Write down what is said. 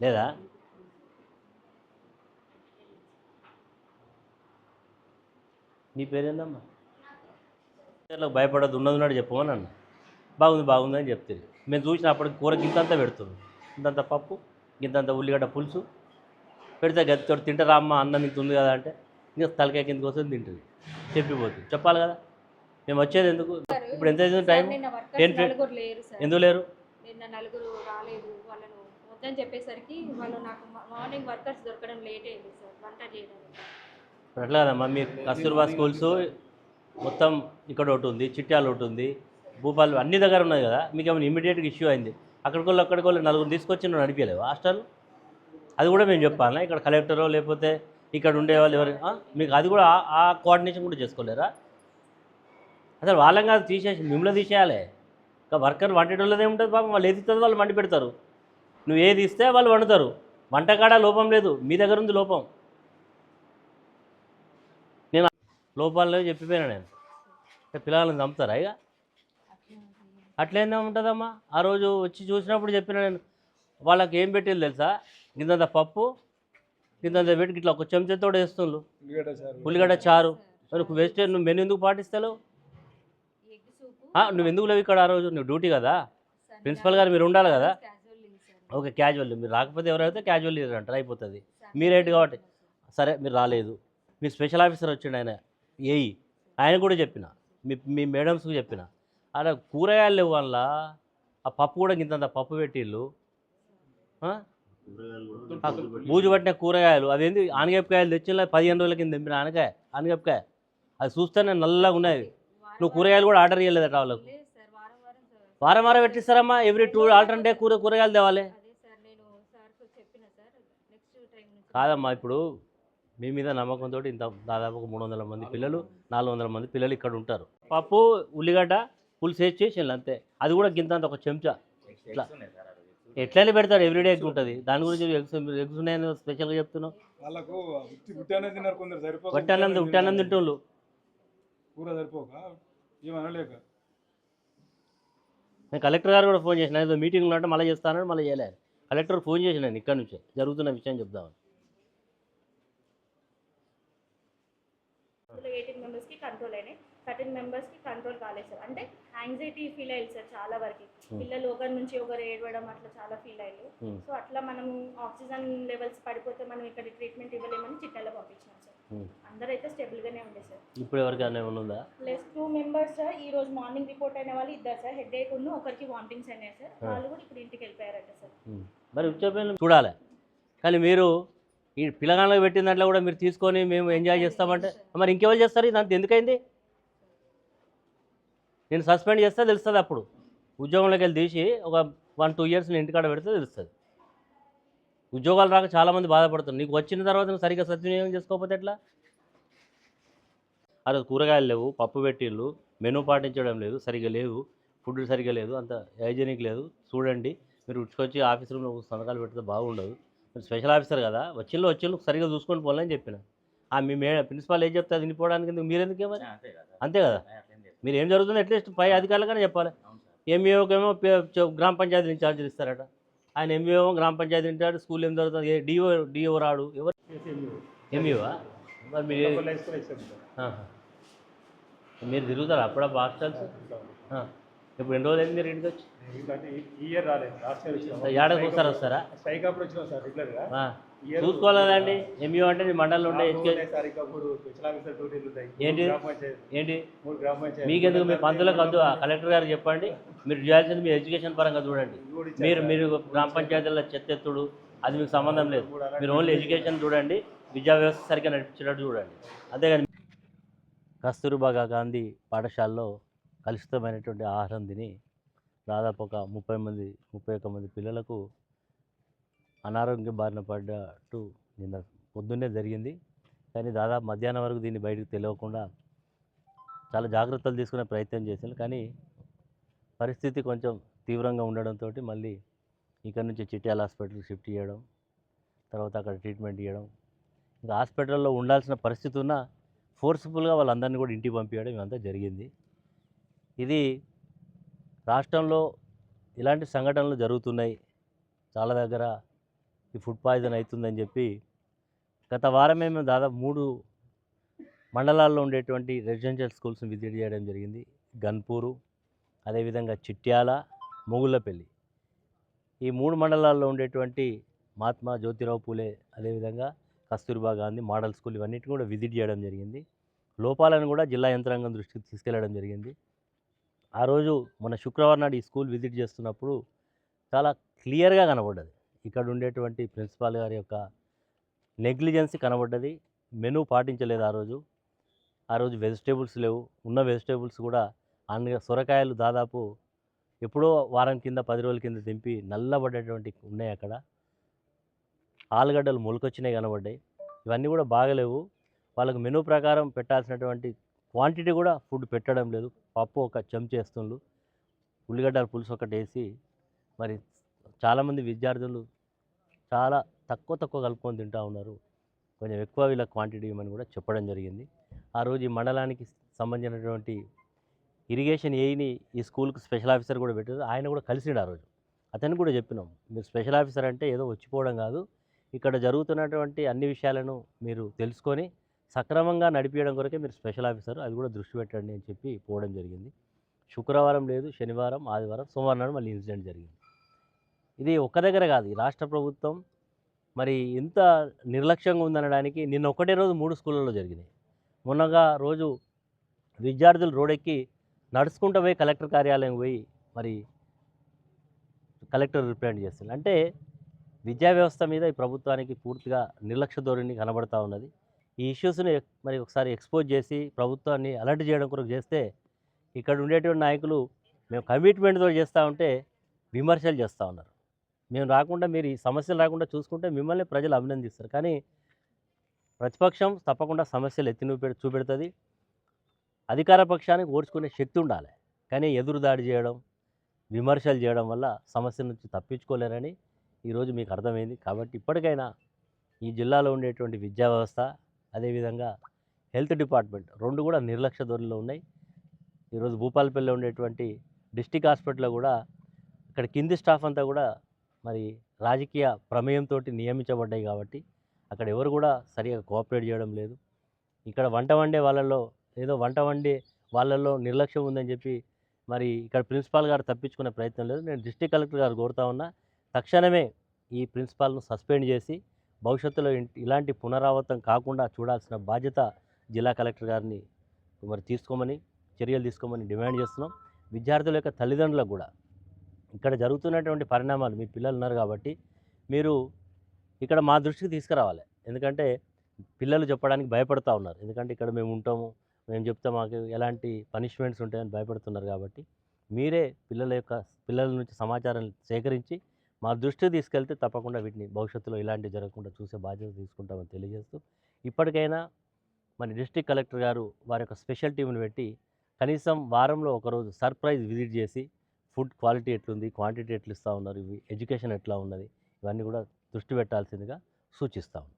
లేదా? నీ పేరేందమ్మా? ఇట్లా భయపడద్దు ఉన్నది ఉన్నాడు చెప్పమని అన్న బాగుంది బాగుంది అని చెప్తుంది మేము చూసినప్పటికి కూర గింతంతా పెడుతుంది. ఇంతంత పప్పు గింతంత ఉల్లిగడ్డ పులుసు. పెడితే గతితోటి తింటారా అమ్మ అన్నం ఇంత ఉంది కదా అంటే ఇంకా తలకాయ కిందకి వస్తుంది తింటుంది. చెప్పిపోతుంది. చెప్పాలి కదా? మేము వచ్చేది ఎందుకు? ఇప్పుడు ఎంత అవుతుంది టైం? టెన్ ఎందుకు లేరు? నిన్న నలుగురు రాలేదు. వాళ్ళను వద్దని చెప్పేసరికి వాళ్ళు నాకు మార్నింగ్ వర్కర్స్ దొరకడం లేట్ అయింది సార్ వంట చేయడానికి ఇప్పుడు అట్లా కదమ్మా మీ కస్తూర్బా స్కూల్స్ మొత్తం ఇక్కడ ఒకటి ఉంది చిట్యాల ఒకటి ఉంది భూపాల్ అన్ని దగ్గర ఉన్నాయి కదా మీకు ఏమైనా ఇమీడియట్గా ఇష్యూ అయింది? అక్కడికి వాళ్ళు అక్కడికి వాళ్ళు నలుగురు తీసుకొచ్చి నువ్వు నడిపించలేవు హాస్టల్? అది కూడా మేము చెప్పాలా ఇక్కడ కలెక్టరో లేకపోతే ఇక్కడ ఉండే వాళ్ళు ఎవరు? మీకు అది కూడా ఆ కోఆర్డినేషన్ కూడా చేసుకోలేరా? అసలు వాళ్ళని కాదు తీసేసి మిమ్మల్ని తీసేయాలి. ఇంకా వర్కర్ వంటేటోళ్ళది ఏముంటుంది పాపం వాళ్ళు ఏది ఇస్తుంది వాళ్ళు వండి పెడతారు. నువ్వు ఏది ఇస్తే వాళ్ళు వండుతారు. వంటకాడ లోపం లేదు మీ దగ్గర ఉంది లోపం. నేను లోపాల్లో చెప్పిపోయినా నేను. పిల్లల్ని చంపుతారా ఇక? అట్లేందా ఉంటుందమ్మా. ఆ రోజు వచ్చి చూసినప్పుడు చెప్పిన నేను వాళ్ళకి ఏం పెట్టేది తెలుసా? గింతంత పప్పు గింతంత పెట్టి ఇట్లా ఒక చెంచాతో వేస్తుండ్రు ఉల్లిగడ్డ చారు. నువ్వు వేస్తే నువ్వు మెను ఎందుకు పాటిస్తావు నువ్వు ఎందుకు లేవు ఇక్కడ ఆ రోజు? నువ్వు డ్యూటీ కదా? ప్రిన్సిపల్ గారు మీరు ఉండాలి కదా? ఓకే క్యాజువల్ మీరు రాకపోతే ఎవరైతే క్యాజువల్ అంటారు అయిపోతుంది. మీరేంటి కాబట్టి? సరే మీరు రాలేదు. మీ స్పెషల్ ఆఫీసర్ వచ్చిండు ఆయన ఏఈ ఆయన కూడా చెప్పిన మీ మీ మేడమ్స్కి చెప్పిన. అలా కూరగాయలు లేవు వల్ల ఆ పప్పు కూడా ఇంతంత పప్పు పెట్టిళ్ళు. బూజు పట్టిన కూరగాయలు అదేంటి ఆనగపకాయలు తెచ్చిన పదిహేను రోజుల కింద తెంపిన ఆనకాయ ఆనగపకాయ. అది చూస్తేనే నల్లగా ఉన్నాయి. నువ్వు కూరగాయలు కూడా ఆర్డర్ చేయలేదట వాళ్ళకు. వారం వారం సార్. వారం వారం పెట్టిస్తారమ్మా ఎవ్రీ టూ ఆల్టర్నేట్ డే కూర కూరగాయలు తేవాలి. అదే సార్ నేను సార్కి చెప్పిన సార్ నెక్స్ట్ టైం నుంచి. కాదమ్మా ఇప్పుడు మీ మీద నమ్మకంతో ఇంత దాదాపు ఒక మూడు వందల మంది. పిల్లలు నాలుగు వందల మంది పిల్లలు ఇక్కడ ఉంటారు. పప్పు ఉల్లిగడ్డ పులుసు వేసి చేసేయాలి అంతే. అది కూడా గింతంత ఒక చెంచా. ఇట్లా ఎట్లయినా పెడతారు ఎవ్రీడే ఎగ్ ఉంటుంది. దాని గురించి ఎగ్స్ ఎగ్స్ ఉన్నాయని స్పెషల్గా చెప్తున్నావు. వాళ్ళకు ఉట్టానంద తింటోళ్ళు కూర సరిపోక? ఏమనలేక నేను కలెక్టర్ గారు కూడా ఫోన్ చేసిన ఏదో మీటింగ్ ఉన్నట్టు మళ్ళీ చేస్తానని మళ్ళీ చేయలేదు కలెక్టర్ ఫోన్ చేసిన నేను ఇక్కడ నుంచే జరుగుతున్న విషయం చెప్దామని. ఎయిటీన్ మెంబర్స్కి కంట్రోల్ అయినాయి. థర్టీన్ మెంబర్స్కి కంట్రోల్ కాలేదు సార్ అంటే యాంగ్జైటీ ఫీల్ అయ్యారు సార్ చాలా వరకు. పిల్లలు ఒకరి నుంచి ఒకరు ఏడవడం అట్లా చాలా ఫీల్ అయ్యారు Hmm. సో అట్లా మనం ఆక్సిజన్ లెవెల్స్ పడిపోతే మనం ఇక్కడ ట్రీట్మెంట్ ఇవ్వలేమని చిట్టాలో పంపించాం సార్ Hmm. అందరైతే స్టేబుల్గానే ఉండే సార్. ఇప్పుడు ఎవరికైనా ఉందా? ప్లస్ టూ మెంబర్స్ ఈ రోజు మార్నింగ్ రిపోర్ట్ అయిన వాళ్ళు ఇద్దరు సార్. హెడ్ ఏక్ ఉన్న ఒకరికి వామిటింగ్స్ అయినాయి సార్. వాళ్ళు కూడా ఇప్పుడు ఇంటికి వెళ్ళిపోయారట సార్. ఉమ్. మరి ఉచ్చపల్లి చూడాలి. కానీ మీరు ఈ పిల్లగాళ్ళకి పెట్టిన దాంట్లో కూడా మీరు తీసుకొని మేము ఎంజాయ్ చేస్తామంటే మరి ఇంకెవరు చేస్తారు? ఇదంతా ఎందుకైంది? నేను సస్పెండ్ చేస్తే తెలుస్తుంది అప్పుడు. ఉద్యోగంలోకి వెళ్ళి తీసి ఒక వన్ టూ ఇయర్స్ నేను ఇంటికాడ పెడితే తెలుస్తుంది. ఉద్యోగాలు రాక చాలామంది బాధపడుతున్నారు. నీకు వచ్చిన తర్వాత నువ్వు సరిగ్గా సద్వినియోగం చేసుకోకపోతే ఎట్లా? రోజు కూరగాయలు లేవు పప్పు పెట్టిళ్ళు మెనూ పాటించడం లేదు సరిగ్గా లేవు ఫుడ్ సరిగ్గా లేదు అంత హైజీనిక్ లేదు. చూడండి మీరు ఉచ్చుకొచ్చి ఆఫీస్ రూమ్లో సంతకాలు పెడితే బాగుండదు. మీరు స్పెషల్ ఆఫీసర్ కదా వచ్చిళ్ళు వచ్చిళ్ళు సరిగ్గా చూసుకొని పోవాలని చెప్పిన. ఆ మీ మే ప్రిన్సిపాల్ ఏం చెప్తే అది వినిపోవడానికి ఎందుకు? మీరెందుకే మరి అంతే కదా మీరు ఏం జరుగుతుందో అట్లీస్ట్ పై అధికారులకనే చెప్పాలి. ఎంఈఓకేమో గ్రామ పంచాయతీ ఇన్ఛార్జీలు ఇస్తారట. ఆయన ఎంఈఓ గ్రామ పంచాయతీ ఇన్ఛార్జ్ స్కూల్ ఏం జరుగుతుంది డిఓ డిఓ రాడు ఎవరు? ఎంఈఓ మరి తిరుగుతారా హాస్టల్స్ ఆ. ఇప్పుడు ఎన్ని రోజులు అయింది మీరు ఇంటికి వచ్చి? ఈ ఇయర్ రాలేదు. లాస్ట్ ఇయర్ వచ్చినాం. ఏడాదికి ఒకసారి వస్తారా? అప్పుడు వచ్చినాం సార్ రెగ్యులర్గా ఆ. చూసుకోలేదండి ఎంఈఓ అంటే మీ మండలంలో ఉండే ఏంటి? ఏంటి? మూడు గ్రామ పంచాయతీ. మీకెందుకు మీ పంతులకు ఆ కలెక్టర్ గారు చెప్పండి. మీరు చేయాల్సింది మీ ఎడ్యుకేషన్ పరంగా చూడండి. మీరు మీరు గ్రామ పంచాయతీలో చెత్త ఎత్తుడు అది మీకు సంబంధం లేదు. మీరు ఓన్లీ ఎడ్యుకేషన్ చూడండి. విద్యా వ్యవస్థ సరిగ్గా నడిపించినట్టు చూడండి. అంతేగాని కస్తూర్బా గాంధీ పాఠశాలలో కలుషితమైనటువంటి ఆహారం తిని దాదాపు ఒక ముప్పై మంది ముప్పై ఒక్క మంది పిల్లలకు అనారోగ్య బారిన పడ్డట్టు నిన్న పొద్దున్నే జరిగింది. కానీ దాదాపు మధ్యాహ్నం వరకు దీన్ని బయటకు తెలియకుండా చాలా జాగ్రత్తలు తీసుకునే ప్రయత్నం చేశాను కానీ పరిస్థితి కొంచెం తీవ్రంగా ఉండడంతో మళ్ళీ ఇక్కడ నుంచి చిట్యాల హాస్పిటల్కి షిఫ్ట్ చేయడం తర్వాత అక్కడ ట్రీట్మెంట్ ఇవ్వడం. ఇంకా హాస్పిటల్లో ఉండాల్సిన పరిస్థితి ఉన్న ఫోర్స్ఫుల్గా వాళ్ళందరినీ కూడా ఇంటికి పంపించడం ఇవంతా జరిగింది. ఇది రాష్ట్రంలో ఇలాంటి సంఘటనలు జరుగుతున్నాయి. చాలా దగ్గర ఈ ఫుడ్ పాయిజన్ అవుతుందని చెప్పి గత వారమే మేము దాదాపు మూడు మండలాల్లో ఉండేటువంటి రెసిడెన్షియల్ స్కూల్స్ని విజిట్ చేయడం జరిగింది. గన్పూరు అదేవిధంగా చిట్యాల మొగుళ్ళపల్లి. ఈ మూడు మండలాల్లో ఉండేటువంటి మహాత్మా జ్యోతిరావు పూలే అదేవిధంగా కస్తూర్బా గాంధీ మోడల్ స్కూల్ ఇవన్నిటిని కూడా విజిట్ చేయడం జరిగింది. లోపాలను కూడా జిల్లా యంత్రాంగం దృష్టికి తీసుకెళ్ళడం జరిగింది. ఆ రోజు మన శుక్రవారం నాడు ఈ స్కూల్ విజిట్ చేస్తున్నప్పుడు చాలా క్లియర్గా కనబడ్డది. ఇక్కడ ఉండేటువంటి ప్రిన్సిపాల్ గారి యొక్క నెగ్లిజెన్సీ కనబడ్డది. మెనూ పాటించలేదు ఆ రోజు. ఆ రోజు వెజిటేబుల్స్ లేవు. ఉన్న వెజిటేబుల్స్ కూడా అన్ని సొరకాయలు దాదాపు ఎప్పుడో వారం కింద పది రోజుల కింద దింపి నల్లబడ్డటువంటి ఉన్నాయి అక్కడ. ఆలుగడ్డలు మొలకొచ్చినాయి కనబడ్డాయి. ఇవన్నీ కూడా బాగలేవు. వాళ్ళకు మెనూ ప్రకారం పెట్టాల్సినటువంటి క్వాంటిటీ కూడా ఫుడ్ పెట్టడం లేదు. పప్పు ఒక చెంచేస్తుండ్రు ఉల్లిగడ్డల పులుసు ఒకటి వేసి మరి చాలామంది విద్యార్థులు చాలా తక్కువ తక్కువ కలుపుకొని తింటూ ఉన్నారు. కొంచెం ఎక్కువ వీళ్ళ క్వాంటిటీ ఇవ్వమని కూడా చెప్పడం జరిగింది. ఆ రోజు ఈ మండలానికి సంబంధించినటువంటి ఇరిగేషన్ ఏఈని ఈ స్కూల్కి స్పెషల్ ఆఫీసర్ కూడా పెట్టారు. ఆయన కూడా కలిసిండు ఆ రోజు. అతన్ని కూడా చెప్పినాం మీరు స్పెషల్ ఆఫీసర్ అంటే ఏదో వచ్చిపోవడం కాదు. ఇక్కడ జరుగుతున్నటువంటి అన్ని విషయాలను మీరు తెలుసుకొని సక్రమంగా నడిపించడం కొరకే మీరు స్పెషల్ ఆఫీసర్ అది కూడా దృష్టి పెట్టండి అని చెప్పి పోవడం జరిగింది. శుక్రవారం లేదు శనివారం ఆదివారం సోమవారం నాడు మళ్ళీ ఇన్సిడెంట్ జరిగింది. ఇది ఒక్క దగ్గర కాదు ఈ రాష్ట్ర ప్రభుత్వం మరి ఇంత నిర్లక్ష్యంగా ఉందనడానికి నిన్న ఒకటే రోజు మూడు స్కూళ్ళలో జరిగినాయి. మొన్నగా రోజు విద్యార్థులు రోడెక్కి నడుచుకుంటూ పోయి కలెక్టర్ కార్యాలయం పోయి మరి కలెక్టర్ రిప్రజెంట్ చేస్తున్నారు. అంటే విద్యా వ్యవస్థ మీద ఈ ప్రభుత్వానికి పూర్తిగా నిర్లక్ష్య ధోరణి కనబడతా ఉన్నది. ఈ ఇష్యూస్ని మరి ఒకసారి ఎక్స్పోజ్ చేసి ప్రభుత్వాన్ని అలర్ట్ చేయడం కొరకు చేస్తే ఇక్కడ ఉండేటువంటి నాయకులు మేము కమిట్మెంట్తో చేస్తూ ఉంటే విమర్శలు చేస్తూ ఉన్నారు. మేము రాకుండా మీరు ఈ సమస్యలు రాకుండా చూసుకుంటే మిమ్మల్ని ప్రజలు అభినందిస్తారు. కానీ ప్రతిపక్షం తప్పకుండా సమస్యలు ఎత్తి చూపె చూపెడుతుంది. అధికార పక్షానికి ఓడ్చుకునే శక్తి ఉండాలి. కానీ ఎదురుదాడి చేయడం విమర్శలు చేయడం వల్ల సమస్య నుంచి తప్పించుకోలేరని ఈరోజు మీకు అర్థమైంది. కాబట్టి ఇప్పటికైనా ఈ జిల్లాలో ఉండేటువంటి విద్యా వ్యవస్థ అదేవిధంగా హెల్త్ డిపార్ట్మెంట్ రెండు కూడా నిర్లక్ష్య ధోరణిలో ఉన్నాయి. ఈరోజు భూపాలపల్లిలో ఉండేటువంటి డిస్టిక్ హాస్పిటల్లో కూడా ఇక్కడ కింది స్టాఫ్ అంతా కూడా మరి రాజకీయ ప్రమేయంతో నియమించబడ్డాయి కాబట్టి అక్కడ ఎవరు కూడా సరిగా కోఆపరేట్ చేయడం లేదు. ఇక్కడ వంట వండే వాళ్ళల్లో ఏదో వంట వండే వాళ్ళల్లో నిర్లక్ష్యం ఉందని చెప్పి మరి ఇక్కడ ప్రిన్సిపాల్ గారు తప్పించుకునే ప్రయత్నం లేదు. నేను డిస్టిక్ కలెక్టర్ గారు కోరుతా ఉన్నా తక్షణమే ఈ ప్రిన్సిపాల్ను సస్పెండ్ చేసి భవిష్యత్తులో ఇలాంటి పునరావృతం కాకుండా చూడాల్సిన బాధ్యత జిల్లా కలెక్టర్ గారిని మరి తీసుకోమని చర్యలు తీసుకోమని డిమాండ్ చేస్తున్నాం. విద్యార్థుల యొక్క తల్లిదండ్రులకు కూడా. ఇక్కడ జరుగుతున్నటువంటి పరిణామాలు మీ పిల్లలు ఉన్నారు కాబట్టి మీరు ఇక్కడ మా దృష్టికి తీసుకురావాలి. ఎందుకంటే పిల్లలు చెప్పడానికి భయపడతా ఉన్నారు. ఎందుకంటే ఇక్కడ మేము ఉంటాము మేము చెప్తే మాకు ఎలాంటి పనిష్మెంట్స్ ఉంటాయని భయపడుతున్నారు కాబట్టి మీరే పిల్లల యొక్క పిల్లల నుంచి సమాచారం సేకరించి మా దృష్టికి తీసుకెళ్తే తప్పకుండా వీటిని భవిష్యత్తులో ఇలాంటివి జరగకుండా చూసే బాధ్యత తీసుకుంటామని తెలియజేస్తూ ఇప్పటికైనా మన డిస్ట్రిక్ట్ కలెక్టర్ గారు వారి యొక్క స్పెషల్ టీంను పెట్టి కనీసం వారంలో ఒకరోజు సర్ప్రైజ్ విజిట్ చేసి ఫుడ్ క్వాలిటీ ఎట్లుంది క్వాంటిటీ ఎట్లా ఇస్తూ ఉన్నారు ఇవి ఎడ్యుకేషన్ ఎట్లా ఉన్నది ఇవన్నీ కూడా దృష్టి పెట్టాల్సిందిగా సూచిస్తాము